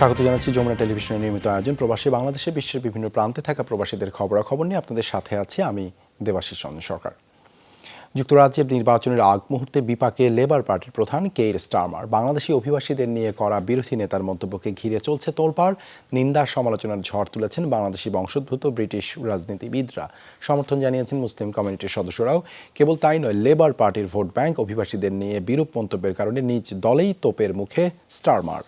স্বাগত জানাচ্ছি যমুনা টেলিভিশনের নিয়মিত আয়োজন প্রবাসী বাংলাদেশে বিশ্বের বিভিন্ন প্রান্তে থাকা প্রবাসীদের খবরাখবর নিয়ে। আপনাদের সাথে আছি আমি দেবাশিস চন্দ্র সরকার। যুক্তরাজ্যের নির্বাচনের আগ মুহূর্তে বিপাকে লেবার পার্টির প্রধান কেইর স্টারমার। বাংলাদেশি অভিবাসীদের নিয়ে করা বিরোধী নেতার মন্তব্যকে ঘিরে চলছে তোলপাড়। নিন্দা সমালোচনার ঝড় তুলেছেন বাংলাদেশি বংশোদ্ভূত ব্রিটিশ রাজনীতিবিদরা। সমর্থন জানিয়েছেন মুসলিম কমিউনিটির সদস্যরাও। কেবল তাই নয়, লেবার পার্টির ভোট ব্যাংক অভিবাসীদের নিয়ে বিরূপ মন্তব্যের কারণে নিজ দলেই তোপের মুখে স্টারমার।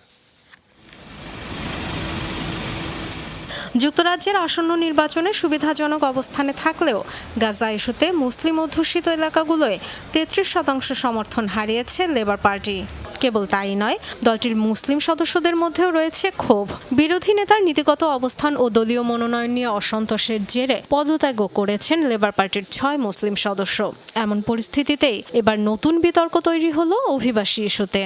যুক্তরাজ্যের আসন্ন নির্বাচনে সুবিধাজনক অবস্থানে থাকলেও গাজা ইস্যুতে মুসলিম অধ্যুষিত এলাকাগুলোয় তেত্রিশ শতাংশ সমর্থন হারিয়েছে লেবার পার্টি। কেবল তাই নয়, দলটির মুসলিম সদস্যদের মধ্যেও রয়েছে ক্ষোভ। বিরোধী নেতার নীতিগত অবস্থান ও দলীয় মনোনয়ন নিয়ে অসন্তোষের জেরে পদত্যাগও করেছেন লেবার পার্টির ছয় মুসলিম সদস্য। এমন পরিস্থিতিতেই এবার নতুন বিতর্ক তৈরি হলো অভিবাসী ইস্যুতে।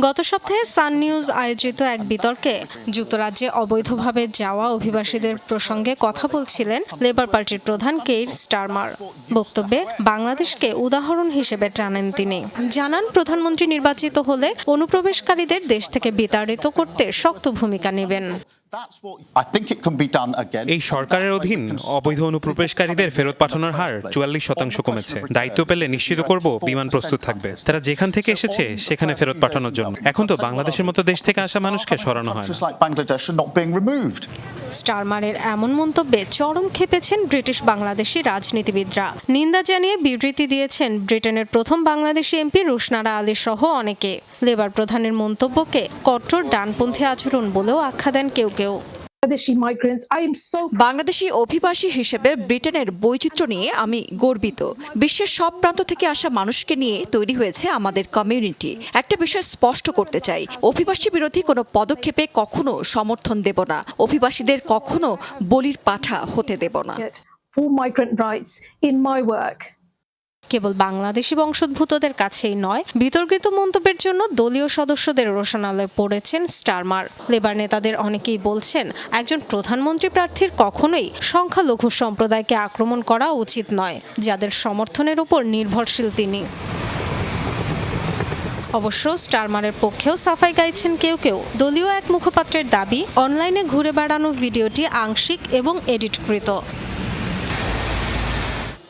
গত সপ্তাহে সান নিউজ আয়োজিত এক বিতর্কে যুক্তরাজ্যে অবৈধভাবে যাওয়া অভিবাসীদের প্রসঙ্গে কথা বলছিলেন লেবার পার্টির প্রধান কেইর স্টারমার। বক্তব্যে বাংলাদেশকে উদাহরণ হিসেবে টানেন তিনি। জানান, প্রধানমন্ত্রী নির্বাচিত হলে অনুপ্রবেশকারীদের দেশ থেকে বিতাড়িত করতে শক্ত ভূমিকা নেবেন। That's what I think it can be done again. এই সরকারের অধীন অবৈধ অনুপ্রবেশকারীদের ফেরত পাঠানোর হার চুয়াল্লিশ শতাংশ কমেছে। দায়িত্ব পেলে নিশ্চিত করব বিমান প্রস্তুত থাকবে। তারা যেখান থেকে এসেছে সেখানে ফেরত পাঠানোর জন্য। এখন তো বাংলাদেশের মতো দেশ থেকে আসা মানুষকে সরানো হয়. স্টারমারের এমন মন্তব্যে চরম খেপেছেন ব্রিটিশ বাংলাদেশি রাজনীতিবিদরা। নিন্দা জানিয়ে বিবৃতি দিয়েছেন ব্রিটেনের প্রথম বাংলাদেশি এমপি রুশনারা আলী সহ অনেকে। লেবার প্রধানের মন্তব্যকে কট্টর ডানপন্থী আচরণ বলেও আখ্যা দেন কেউ কেউ। So বাংলাদেশি অভিবাসী হিসেবে ব্রিটেনের বৈচিত্র্য নিয়ে আমি গর্বিত। বিশ্বের সব প্রান্ত থেকে আসা মানুষকে নিয়ে তৈরি হয়েছে আমাদের কমিউনিটি একটা বিষয় স্পষ্ট করতে চাই অভিবাসী বিরোধী কোনো পদক্ষেপে কখনো সমর্থন দেব না। অভিবাসীদের কখনো বলির পাঠা হতে দেব না। Advocate for migrant rights in my work. কেবল বাংলাদেশি বংশোদ্ভূতদের কাছেই নয়, বিতর্কিত মন্তব্যের জন্য দলীয় সদস্যদের রোশনালয়ে পড়েছেন স্টারমার। লেবার নেতাদের অনেকেই বলছেন, একজন প্রধানমন্ত্রী প্রার্থীর কখনোই সংখ্যালঘু সম্প্রদায়কে আক্রমণ করা উচিত নয়, যাদের সমর্থনের উপর নির্ভরশীল তিনি। অবশ্য স্টারমারের পক্ষেও সাফাই গাইছেন কেউ কেউ। দলীয় এক মুখপাত্রের দাবি, অনলাইনে ঘুরে বেড়ানো ভিডিওটি আংশিক এবং এডিটকৃত।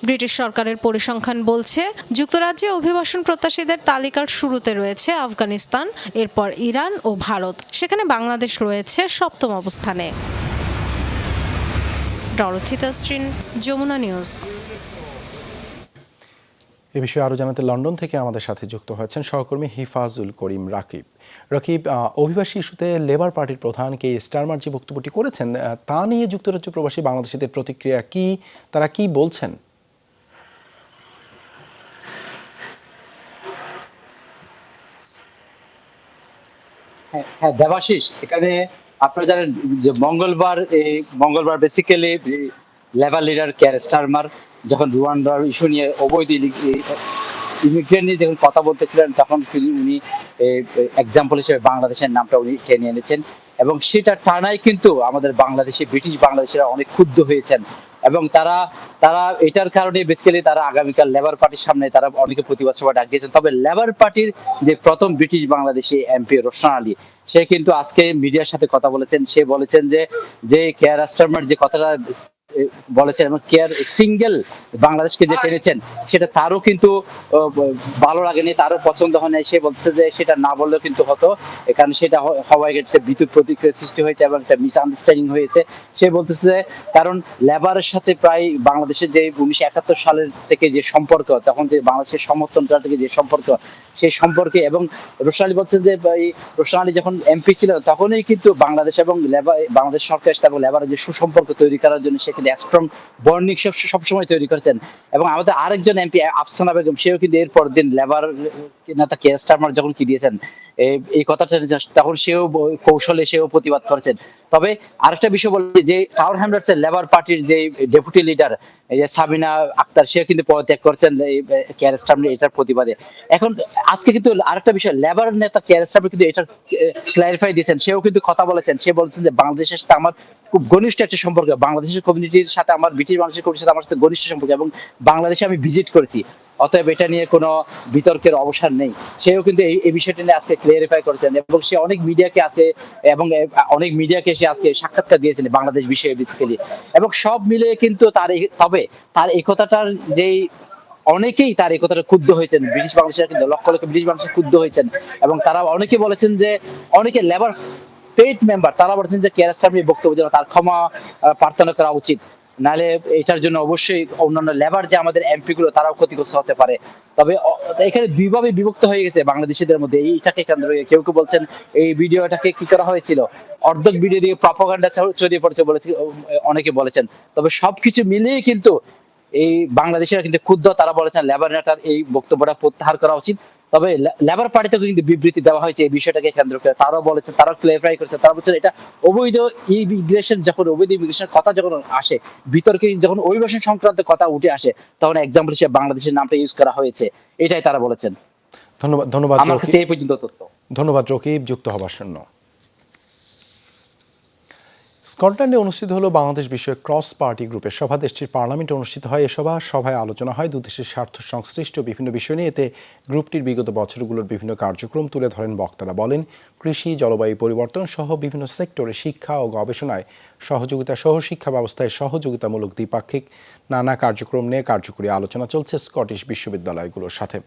ব্রিটিশ সরকারের পরিসংখ্যান বলছে, যুক্তরাজ্যে অভিবাসন প্রত্যাশীদের তালিকার শুরুতে রয়েছে আফগানিস্তান, এরপর ইরান ও ভারত। সেখানে বাংলাদেশ রয়েছে সপ্তম অবস্থানে। Dorothy Tasrin, Jamuna news. এ বিষয়ে আরও জানাতে লন্ডন থেকে আমাদের সাথে যুক্ত হয়েছেন সহকর্মী হিফাজুল করিম রাকিব। রাকিব অভিবাসী ইস্যুতে লেবার পার্টির প্রধান কে স্টারমার যে বক্তব্যটি করেছেন তা নিয়ে যুক্তরাজ্য প্রবাসী বাংলাদেশিদের প্রতিক্রিয়া কি, তারা কি বলছেন? হ্যাঁ হ্যাঁ, দেবাশিস এখানে আপনারা জানেন যে মঙ্গলবার এই মঙ্গলবার basically labour leader Keir Starmer যখন রুয়ান্ডার ইস্যু নিয়ে অবৈধ ইমিগ্রেন্ট নিয়ে যখন কথা বলতেছিলেন তখন তিনি উনি এক্সাম্পল হিসেবে বাংলাদেশের নামটা উনি টেনে এনেছেন। এবং সেটা টানাই কিন্তু আমাদের বাংলাদেশে ব্রিটিশ বাংলাদেশিরা অনেক ক্ষুব্ধ হয়েছেন। এবং তারা তারা এটার কারণে বেসিক্যালি তারা আগামীকাল লেবার পার্টির সামনে তারা অনেকে প্রতিবাদ সভা ডাক দিয়েছেন। তবে লেবার পার্টির যে প্রথম ব্রিটিশ বাংলাদেশি এমপি রোশন আলী, সে কিন্তু আজকে মিডিয়ার সাথে কথা বলেছেন। সে বলেছেন যে যে কেয়ার আস্টারমার যে কথাটা বলেছেন এবং কেয়ার সিঙ্গেল বাংলাদেশকে যে টেনেছেন সেটা তারও কিন্তু ভালো লাগেনি তারও পছন্দ হয় নাই। সে বলছে যে সেটা না বললেও কিন্তু হতো কারণ সেটা হ- হওয়ায় একটা বিদ্যুৎ প্রতিক্রিয়া সৃষ্টি হয়েছে এবং একটা মিসআন্ডারস্ট্যান্ডিং হয়েছে। সে বলতেছে যে কারণ লেবারের সাথে প্রায় বাংলাদেশের যে উনিশশো একাত্তর সালের থেকে যে সম্পর্ক তখন যে বাংলাদেশের সমর্থন করা থেকে যে সম্পর্ক সেই সম্পর্কে এবং রোশন আলী বলছেন যে এই রোশন আলী যখন এমপি ছিল তখনই কিন্তু বাংলাদেশ এবং লেবার বাংলাদেশ সরকারের সাথে এবং লেবারের যে সুসম্পর্ক তৈরি করার জন্য সেখানে বর্ণিক বর্নিং সবসময় তৈরি করেছেন। এবং আমাদের আরেকজন এমপি আফসানা বেগম সেও কিন্তু এরপর দিন লেবার নেতা কে স্টারমার যখন কি দিয়েছেন এই- কথাটা তখন সেও কৌশলে সেও প্রতিবাদ করেছেন। তবে আরেকটা বিষয় বলি যে টাউন হ্যামলার্স এর লেবার পার্টির যে ডেপুটি লিডার এই যে সাবিনা আক্তার সেও কিন্তু পদত্যাগ করেছেন এই কেয়ার স্টারমার এটার প্রতিবাদে। এখন আজকে কিন্তু আরেকটা বিষয় লেবার নেতা কেয়ার স্টারমার কিন্তু এটা ক্লারিফাই দিয়েছেন। সেও কিন্তু কথা বলেছেন। সে বলছেন যে, বাংলাদেশের সাথে আমার খুব ঘনিষ্ঠ একটা সম্পর্ক। বাংলাদেশের কমিউনিটির সাথে আমার ব্রিটিশ বাংলাদেশের কমিউনিটির সাথে আমার সাথে ঘনিষ্ঠ সম্পর্ক এবং বাংলাদেশে আমি ভিজিট করেছি। অতএব এটা নিয়ে কোনো বিতর্কের অবসান নেই। সেও কিন্তু এই বিষয়টা নিয়ে আজকে ক্লিয়ারিফাই করেছেন এবং সে অনেক মিডিয়াকে আজকে এবং অনেক মিডিয়াকে সে আজকে সাক্ষাৎকার দিয়েছেন বাংলাদেশ বিষয়ে বেসিক্যালি এবং সব মিলে কিন্তু তার তবে তার এই কথাটার যেই, অনেকেই তার এই কথাটা ক্ষুব্ধ হয়েছেন। ব্রিটিশ বাংলাদেশের কিন্তু লক্ষ লক্ষ ব্রিটিশ মানুষ ক্ষুব্ধ হয়েছেন এবং তারা অনেকে বলেছেন যে, অনেকে লেবার পেড মেম্বার তারা বলেছেন যে কেয়ার বক্তব্য যেন তার ক্ষমা প্রার্থনা করা উচিত। নাহলে এটার জন্য অবশ্যই অন্যান্য লেবার যে আমাদের এমপি গুলো, তারাও ক্ষতিগ্রস্ত হতে পারে। তবে এখানে দুইভাবে বিভক্ত হয়ে গেছে বাংলাদেশিদের মধ্যে। এই ইচ্ছাকে কেন্দ্র কেউ কেউ বলছেন, এই ভিডিওটাকে কি করা হয়েছিল? অর্ধেক ভিডিও দিয়ে প্রপাগান্ডা ছড়িয়ে পড়েছে বলে অনেকে বলেছেন। তবে সবকিছু মিলিয়ে কিন্তু এই বাংলাদেশের কিন্তু ক্ষুদ্র তারা বলেছেন লেবার নেতার এই বক্তব্যটা প্রত্যাহার করা উচিত। তবে লেবার পার্টিতে কিন্তু বিবৃতি দেওয়া হয়েছে এই বিষয়টাকে কেন্দ্র করে তারাও বলেছে তারাও ক্লিয়ারিফাই করেছে তারা বলছেন এটা অবৈধ ইমিগ্রেশন যখন অবৈধ ইমিগ্রেশনের কথা যখন আসে বিতর্কে যখন অভিবাসন সংক্রান্ত কথা উঠে আসে তখন এক্সাম্পল হিসেবে বাংলাদেশের নামটা ইউজ করা হয়েছে এটাই তারা বলেছেন। ধন্যবাদ ধন্যবাদ আমার কাছে এই পর্যন্ত তথ্য। ধন্যবাদ রকিব যুক্ত হবার জন্য। স্কটল্যান্ডে অনুষ্ঠিত হলো বাংলাদেশ বিষয়ক ক্রস পার্টি গ্রুপের সভা। দেশটির পার্লামেন্টে অনুষ্ঠিত হয় এ সভা। সভায় আলোচনা হয় দুদেশের স্বার্থ সংশ্লিষ্ট বিভিন্ন বিষয় নিয়ে। এতে গ্রুপটির বিগত বছরগুলোর বিভিন্ন কার্যক্রম তুলে ধরেন বক্তারা বলেন কৃষি, জলবায়ু পরিবর্তন সহ বিভিন্ন সেক্টরে শিক্ষা ও গবেষণায় সহযোগিতা সহ শিক্ষা ব্যবস্থায় সহযোগিতামূলক দ্বিপাক্ষিক নানা কার্যক্রম নিয়ে কার্যকরী আলোচনা চলছে স্কটিশ বিশ্ববিদ্যালয়গুলোর সাথে।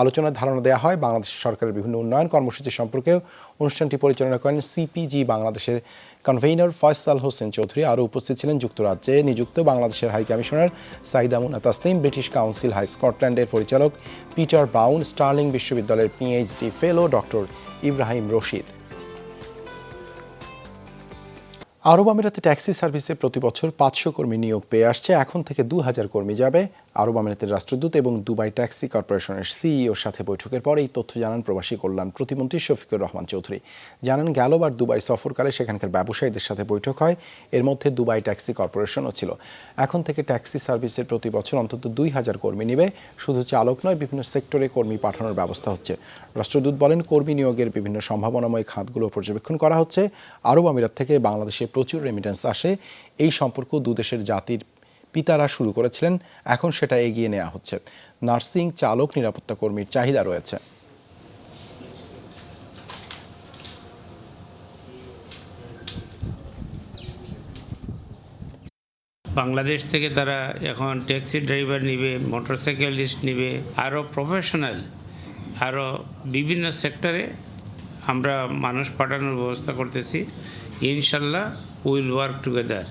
আলোচনার ধারণা দেওয়া হয়, বাংলাদেশ সরকারের বিভিন্ন উন্নয়ন কর্মসূচি সম্পর্কেও অনুষ্ঠানটি পরিচালনা করেন সিপিজি বাংলাদেশের কনভেইনার ফয়সাল হোসেন চৌধুরী। আরও উপস্থিত ছিলেন যুক্তরাজ্যে নিযুক্ত বাংলাদেশের high commissioner Saida Muna Taslim, British council high স্কটল্যান্ডের পরিচালক পিটার ব্রাউন, স্টার্লিং বিশ্ববিদ্যালয়ের PhD fellow doctor Ibrahim Rashid আরব আমিরাতে ট্যাক্সি সার্ভিসে প্রতি বছর পাঁচশো কর্মী নিয়োগ পেয়ে আসছে। এখন থেকে দু হাজার কর্মী যাবে। আরব আমিরাতের রাষ্ট্রদূত এবং দুবাই ট্যাক্সি কর্পোরেশনের সিইওর সাথে বৈঠকের পরে এই তথ্য জানান প্রবাসী কল্যাণ প্রতিমন্ত্রী শফিকুর রহমান চৌধুরী। জানান গেলবার দুবাই সফরকালে সেখানকার ব্যবসায়ীদের সাথে বৈঠক হয়। এর মধ্যে দুবাই ট্যাক্সি কর্পোরেশনও ছিল। এখন থেকে ট্যাক্সি সার্ভিসের প্রতি বছর অন্তত দুই হাজার কর্মী নেবে। শুধু চালক নয়, বিভিন্ন সেক্টরে কর্মী পাঠানোর ব্যবস্থা হচ্ছে। রাষ্ট্রদূত বলেন, কর্মী নিয়োগের বিভিন্ন সম্ভাবনাময় খাতগুলো পর্যবেক্ষণ করা হচ্ছে। আরব আমিরাত থেকে বাংলাদেশে প্রচুর রেমিটেন্স আসে। এই সম্পর্ক দুদেশের জাতির পিতারা শুরু করেছিলেন, এখন সেটা এগিয়ে নেওয়া হচ্ছে। নার্সিং চালক, নিরাপত্তা কর্মীর চাহিদা রয়েছে। বাংলাদেশ থেকে তারা এখন ট্যাক্সি ড্রাইভার নিবে, মোটরসাইকেলিস্ট নিবে, আরও প্রফেশনাল আরও বিভিন্ন সেক্টরে আমরা মানুষ পাঠানোর ব্যবস্থা করতেছি। ইনশাল্লাহ উইল ওয়ার্ক টুগেদার।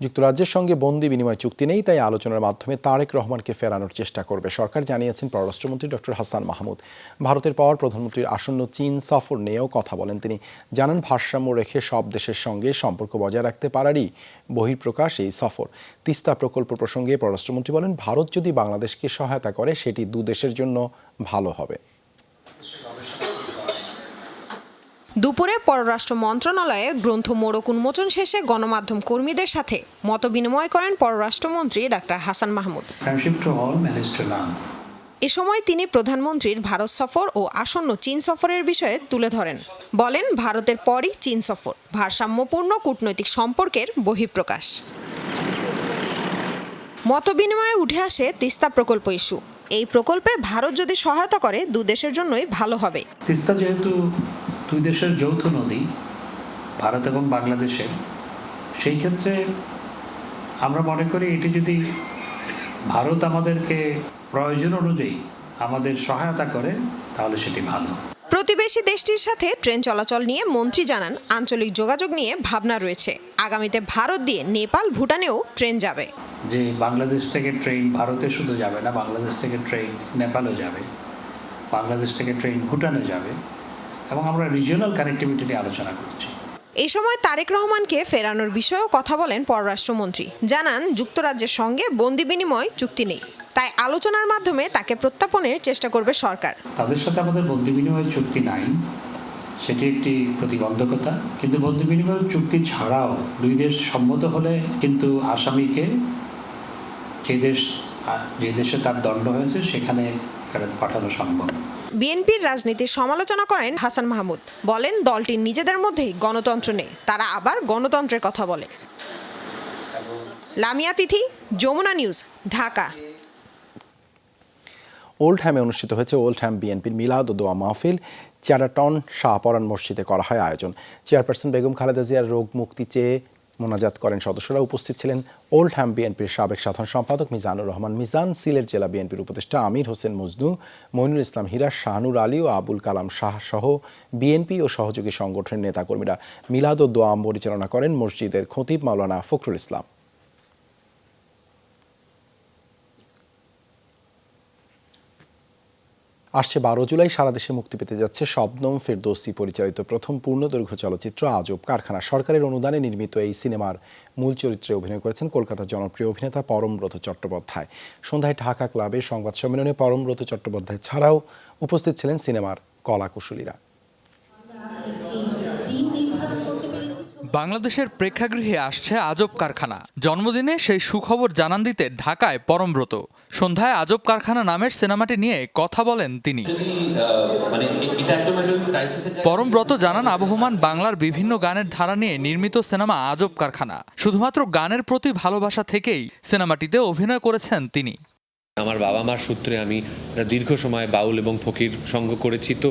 যুক্তরাজ্যের সঙ্গে বন্দি বিনিময় চুক্তি নেই, তাই আলোচনার মাধ্যমে তারেক রহমানকে ফেরানোর চেষ্টা করবে সরকার, জানিয়েছেন পররাষ্ট্রমন্ত্রী ডক্টর হাসান মাহমুদ। ভারতের পর প্রধানমন্ত্রীর আসন্ন চীন সফর নিয়েও কথা বলেন তিনি। জানান, ভারসাম্য রেখে সব দেশের সঙ্গে সম্পর্ক বজায় রাখতে পারারই বহিঃপ্রকাশ এই সফর। তিস্তা প্রকল্প প্রসঙ্গে পররাষ্ট্রমন্ত্রী বলেন, ভারত যদি বাংলাদেশকে সহায়তা করে, সেটি দু দেশের জন্য ভালো হবে। দুপুরে পররাষ্ট্র মন্ত্রণালয়ে গ্রন্থ মোড়ক উন্মোচন শেষে গণমাধ্যম কর্মীদের সাথে মতবিনিময় করেন পররাষ্ট্রমন্ত্রী ডাক্তার হাসান মাহমুদ. এ সময় তিনি প্রধানমন্ত্রীর ভারত সফর ও আসন্ন চীন সফরের বিষয়ে তুলে ধরেন। বলেন ভারতের পরই চীন সফর ভারসাম্যপূর্ণ কূটনৈতিক সম্পর্কের বহিঃপ্রকাশ। মতবিনিময়ে উঠে আসে তিস্তা প্রকল্প ইস্যু। এই প্রকল্পে ভারত যদি সহায়তা করে দু দেশের জন্যই ভালো হবে। তিস্তা যেহেতু দুই দেশের যৌথ নদী ভারত এবং বাংলাদেশের সেই ক্ষেত্রে আমরা মনে করি এটি যদি ভারত আমাদেরকে প্রয়োজন অনুযায়ী আমাদের সহায়তা করে তাহলে সেটি ভালো। প্রতিবেশী দেশটির সাথে ট্রেন চলাচল নিয়ে মন্ত্রী জানান আঞ্চলিক যোগাযোগ নিয়ে ভাবনা রয়েছে। আগামীতে ভারত দিয়ে নেপাল ভুটানেও ট্রেন যাবে। যে বাংলাদেশ থেকে ট্রেন ভারতে শুধু যাবে না বাংলাদেশ থেকে ট্রেন নেপালও যাবে বাংলাদেশ থেকে ট্রেন ভুটানে যাবে। এবং আমরা রিজিওনাল কানেক্টিভিটি নিয়ে আলোচনা করছি। এই সময় তারেক রহমানকে ফেরানোর বিষয়েও কথা বলেন পররাষ্ট্রমন্ত্রী। জানান যুক্তরাজ্যের সঙ্গে বন্দি বিনিময় চুক্তি নেই। তাই আলোচনার মাধ্যমে তাকে প্রত্যাপনের চেষ্টা করবে সরকার। তাদের সাথে আমাদের বন্দি বিনিময়ের চুক্তি নাই। সেটি একটি প্রতিবন্ধকতা। কিন্তু বন্দি বিনিময় চুক্তি ছাড়াও দুই দেশ সম্মত হলে কিন্তু আসামিকে যে দেশ যে দেশে তার দণ্ড হয়েছে সেখানে ফেরত পাঠানো সম্ভব। বিএনপির রাজনীতির সমালোচনা করেন হাসান মাহমুদ। বলেন দলটির নিজেদের মধ্যেই গণতন্ত্র নেই, তারা আবার গণতন্ত্রের কথা বলে। লামিয়া তিথি, যমুনা নিউজ, ঢাকা। ওল্ড হ্যামে অনুষ্ঠিত হয়েছে ওল্ড হ্যাম বিএনপির মিলাদ ও দোয়া মাহফিল। চেরাটন শাহপরান মসজিদে করা হয় আয়োজন। চেয়ারপারসন বেগম খালেদা জিয়ার রোগ মুক্তি চেয়ে মোনাজাত করেন। সদস্যরা উপস্থিত ছিলেন ওল্ড হ্যাম বিএনপির সাবেক সাধারণ সম্পাদক মিজানুর রহমান মিজান, সিলেট জেলা বিএনপির উপদেষ্টা আমির হোসেন মজনু, মইনুল ইসলাম হীরা, শাহানুর আলী ও আবুল কালাম শাহ সহ বিএনপি ও সহযোগী সংগঠনের নেতাকর্মীরা মিলাদ ও দোয়া পরিচালনা করেন মসজিদের খতিব মাওলানা ফখরুল ইসলাম। আসছে বারো জুলাই, সারা দেশে মুক্তি পেতে যাচ্ছে শবনম ফেরদৌসি পরিচালিত প্রথম পূর্ণদৈর্ঘ্য চলচ্চিত্র আজব কারখানা। সরকারের অনুদানে নির্মিত এই সিনেমার মূল চরিত্রে অভিনয় করেছেন কলকাতার জনপ্রিয় অভিনেতা পরমব্রত চট্টোপাধ্যায়। সন্ধ্যায় ঢাকা ক্লাবের সংবাদ সম্মেলনে পরমব্রত চট্টোপাধ্যায় ছাড়াও উপস্থিত ছিলেন সিনেমার কলাকুশলীরা। বাংলাদেশের প্রেক্ষাগৃহে আসছে আজব কারখানা। জন্মদিনে সেই সুখবর জানান দিতে ঢাকায় পরমব্রত সন্ধ্যায় আজব কারখানা নামের সিনেমাটি নিয়ে কথা বলেন তিনি। পরমব্রত জানান আবহমান বাংলার বিভিন্ন গানের ধারা নিয়ে নির্মিত সিনেমা আজব কারখানা। শুধুমাত্র গানের প্রতি ভালোবাসা থেকেই সিনেমাটিতে অভিনয় করেছেন তিনি। আমার বাবা মার সূত্রে আমি দীর্ঘ সময় বাউল এবং ফকির সঙ্গ করেছি। তো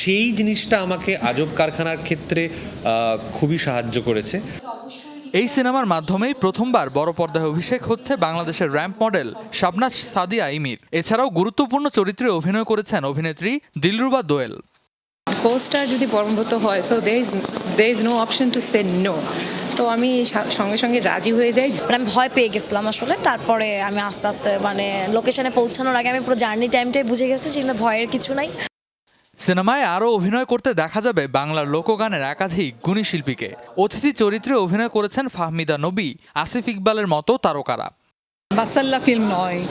সেই জিনিসটা আমাকে আজব কারখানার ক্ষেত্রে খুবই সাহায্য করেছে। এই সিনেমার মাধ্যমেই প্রথমবার বড় পর্দায় অভিষেক হচ্ছে বাংলাদেশের র্যাম্প মডেল শাবনাজ সাদিয়া ইমির। এছাড়াও গুরুত্বপূর্ণ চরিত্রে অভিনয় করেছেন অভিনেত্রী দিলরুবা দোয়েল। কোস্টার যদি পরমব্রত হয় so they is they is no option to say no তো আমি সা- সঙ্গে সঙ্গে রাজি হয়ে যাই। মানে আমি ভয় পেয়ে গেছিলাম আসলে। তারপরে আমি আস্তে আস্তে মানে লোকেশনে পৌঁছানোর আগে আমি পুরো জার্নি টাইমটাই বুঝে গেছি যেখানে ভয়ের কিছু নাই। সিনেমায় আরও অভিনয় করতে দেখা যাবে বাংলার লোকগানের একাধিক গুণী শিল্পীকে। অতিথি চরিত্রে অভিনয় করেছেন ফাহমিদা নবী আসিফ ইকবালের মতো তারকারা। মাসাল্লা ফিল্ম নয়।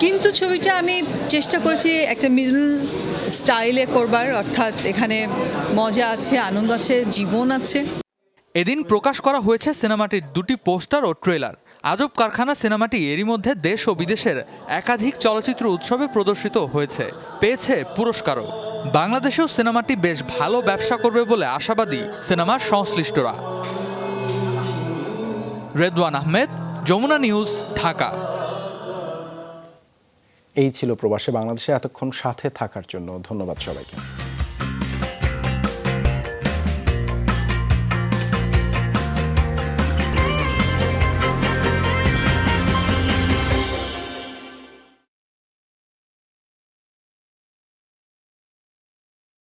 কিন্তু ছবিটা আমি চেষ্টা করেছি একটা মিডল স্টাইলে করবার। অর্থাৎ এখানে মজা আছে আনন্দ আছে জীবন আছে। এদিন প্রকাশ করা হয়েছে সিনেমাটির দুটি পোস্টার ও ট্রেলার। আজব কারখানা সিনেমাটি এরই মধ্যে দেশ ও বিদেশের একাধিক চলচ্চিত্র উৎসবে প্রদর্শিত হয়েছে, পেয়েছে পুরস্কারও। বাংলাদেশেও সিনেমাটি বেশ ভালো ব্যবসা করবে বলে আশাবাদী সিনেমার সংশ্লিষ্টরা। রেদওয়ান আহমেদ, যমুনা নিউজ, ঢাকা। এই ছিল প্রবাসে বাংলাদেশে এতক্ষণ সাথে থাকার জন্য। ধন্যবাদ সবাইকে।